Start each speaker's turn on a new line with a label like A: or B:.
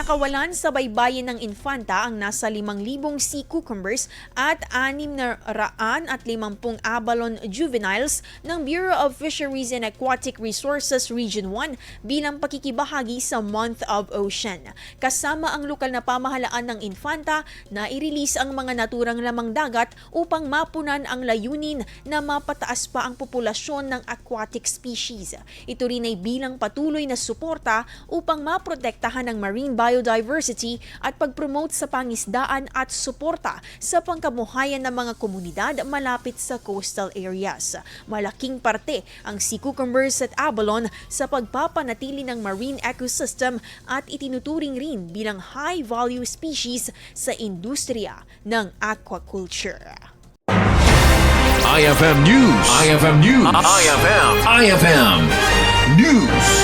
A: Pinakawalan sa baybayin ng Infanta ang nasa 5,000 sea cucumbers at 650 abalone juveniles ng Bureau of Fisheries and Aquatic Resources Region 1 bilang pakikibahagi sa Month of Ocean. Kasama ang lokal na pamahalaan ng Infanta na i-release ang mga naturang lamang dagat upang mapunan ang layunin na mapataas pa ang populasyon ng aquatic species. Ito rin ay bilang patuloy na suporta upang maprotektahan ang marine biodiversity at pag-promote sa pangisdaan at suporta sa pangkabuhayan ng mga komunidad malapit sa coastal areas. Malaking parte ang sea cucumbers at abalone sa pagpapanatili ng marine ecosystem at itinuturing rin bilang high-value species sa industriya ng aquaculture.
B: IFM News. IFM News. IFM. IFM News.